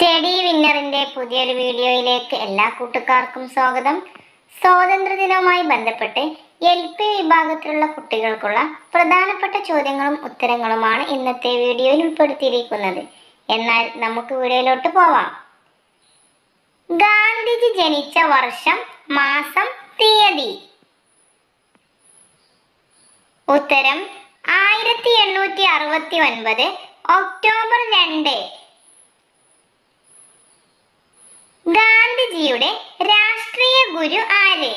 Study വിന്നറിന്റെ പുതിയൊരു വീഡിയോയിലേക്ക് എല്ലാ കൂട്ടുകാർക്കും സ്വാഗതം. സ്വാതന്ത്ര്യദിനവുമായി ബന്ധപ്പെട്ട് എൽ പി വിഭാഗത്തിലുള്ള കുട്ടികൾക്കുള്ള പ്രധാനപ്പെട്ട ചോദ്യങ്ങളും ഉത്തരങ്ങളുമാണ് ഇന്നത്തെ വീഡിയോയിൽ ഉൾപ്പെടുത്തിയിരിക്കുന്നത്. എന്നാൽ നമുക്ക് വീഡിയോയിലോട്ട് പോവാം. ഗാന്ധിജി ജനിച്ച വർഷം മാസം തീയതി. ഉത്തരം ആയിരത്തി എണ്ണൂറ്റി അറുപത്തി ഒൻപത് ഒക്ടോബർ രണ്ട് ഗാന്ധിജിയുടെ രാഷ്ട്രീയ ഗുരു ആര്?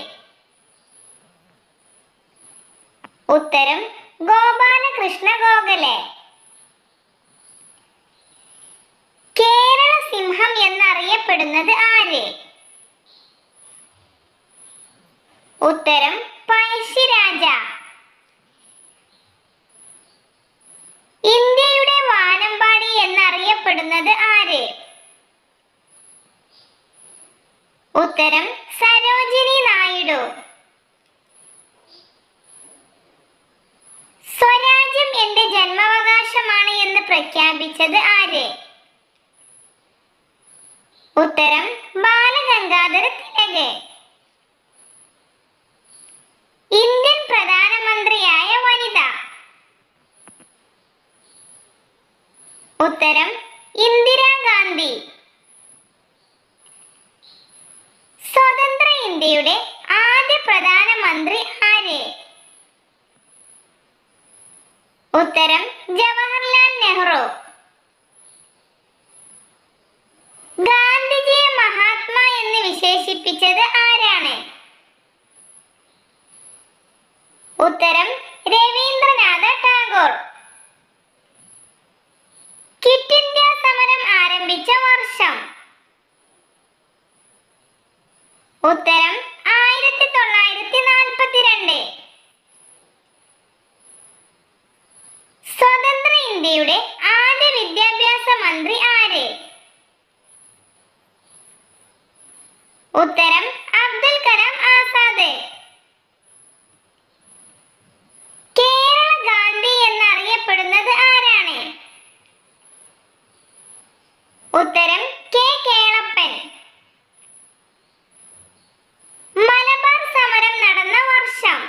ഉത്തരം ഗോപാലകൃഷ്ണ ഗോഖലെ. കേരള സിംഹം എന്നറിയപ്പെടുന്നത് ആര്? ഉത്തരം പഴശ്ശിരാജ ഇന്ത്യയുടെ വാനമ്പാടി എന്നറിയപ്പെടുന്നത് ആര് ഉത്തരം സരോജിനി നായിഡു. സ്വരാജ്യം എന്റെ ജന്മാവകാശമാണ് എന്ന് പ്രഖ്യാപിച്ചത് ആര്? ഉത്തരം ബാലഗംഗാധര തിലക് ഇന്ത്യൻ പ്രധാനമന്ത്രിയായ വനിത. ഉത്തരം ഇന്ദിരാഗാന്ധി സ്വതന്ത്ര ഇന്ത്യയുടെ ആദ്യ പ്രധാനമന്ത്രി ആര്? ഉത്തരം ജവഹർലാൽ നെഹ്റു. ഗാന്ധിജിയെ മഹാത്മാ എന്ന് വിശേഷിപ്പിച്ചത് ആരാണ്? ഉത്തരം ഉത്തരം ആയിരത്തി തൊള്ളായിരത്തി നാൽപ്പത്തിരണ്ട് സ്വതന്ത്ര ഇന്ത്യയുടെ ആദ്യ വിദ്യാഭ്യാസ മന്ത്രി ആര്? ഉത്തരം അബ്ദുൽ കലാം ആസാദ് കേരള ഗാന്ധി എന്നറിയപ്പെടുന്നത് ആരാണ് ഉത്തരം കെ കേളപ്പൻ മലബാർ സമരം നടന്ന വർഷം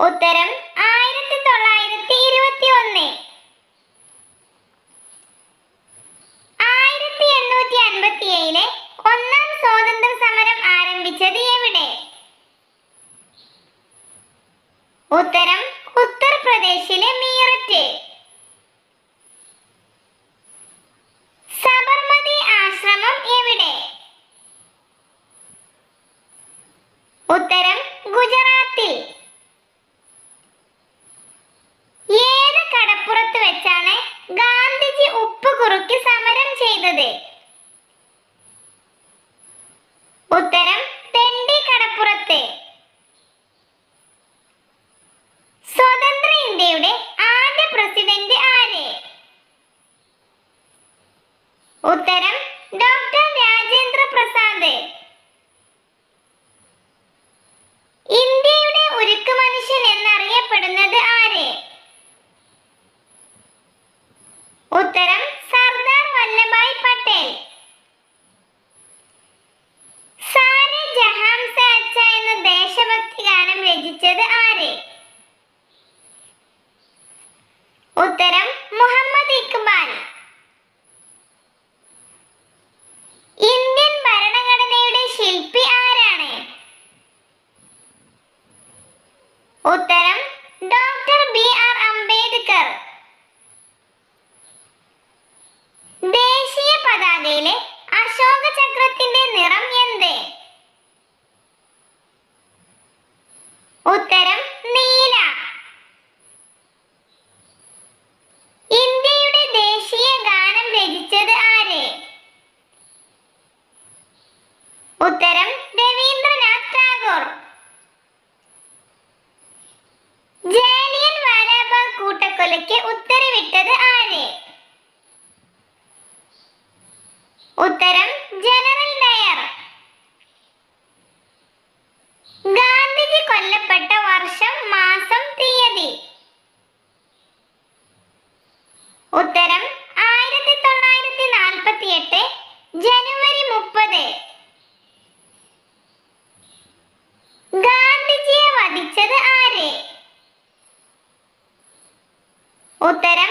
ഉത്തരം ആയിരത്തി തൊള്ളായിരത്തി ഇരുപത്തി ഒന്ന് ആയിരത്തി എണ്ണൂറ്റി അൻപത്തി ഏഴിലെ ഒന്നാം സ്വാതന്ത്ര്യ സമരം ആരംഭിച്ചത് എവിടെ ഉത്തരം ഉത്തർപ്രദേശിലെ മീററ്റ്. സബർമതി ആശ്രമം എവിടെ? ഉത്തരം ഗുജറാത്തിൽ. ഏത് കടപ്പുറത്ത് വെച്ചാണ് ഗാന്ധിജി ഉപ്പ് കുറുക്കി സമരം ചെയ്തത്? ഉത്തരം തെണ്ടി കടപ്പുറത്ത് സ്വതന്ത്ര ഇന്ത്യയുടെ ആദ്യ പ്രസിഡന്റ് ആര് ഉത്തരം ഡോക്ടർ രാജേന്ദ്ര പ്രസാദ്. ഇന്ത്യയുടെ ഉരുക്ക് മനുഷ്യൻ എന്നറിയപ്പെടുന്നത് ആര്? ഉത്തരം സർദാർ വല്ലഭായ് പട്ടേൽ. സാരെ ജഹാം സെ അച്ഛ എന്ന ദേശഭക്തി ഗാനം രചിച്ചത് ആര്? ഉത്തരം മുഹമ്മദ് ഇക്ബാൽ. വേലേ ഉത്തരം ജനറൽ ഡയർ. ഗാന്ധിജി കൊല്ലപ്പെട്ട വർഷം മാസം തീയതി. ഉത്തരം ആയിരത്തി തൊള്ളായിരത്തി നാൽപ്പത്തി എട്ട് ജനുവരി മുപ്പത്. ഗാന്ധിജിയെ വധിച്ചത് ആര്? ഉത്തരം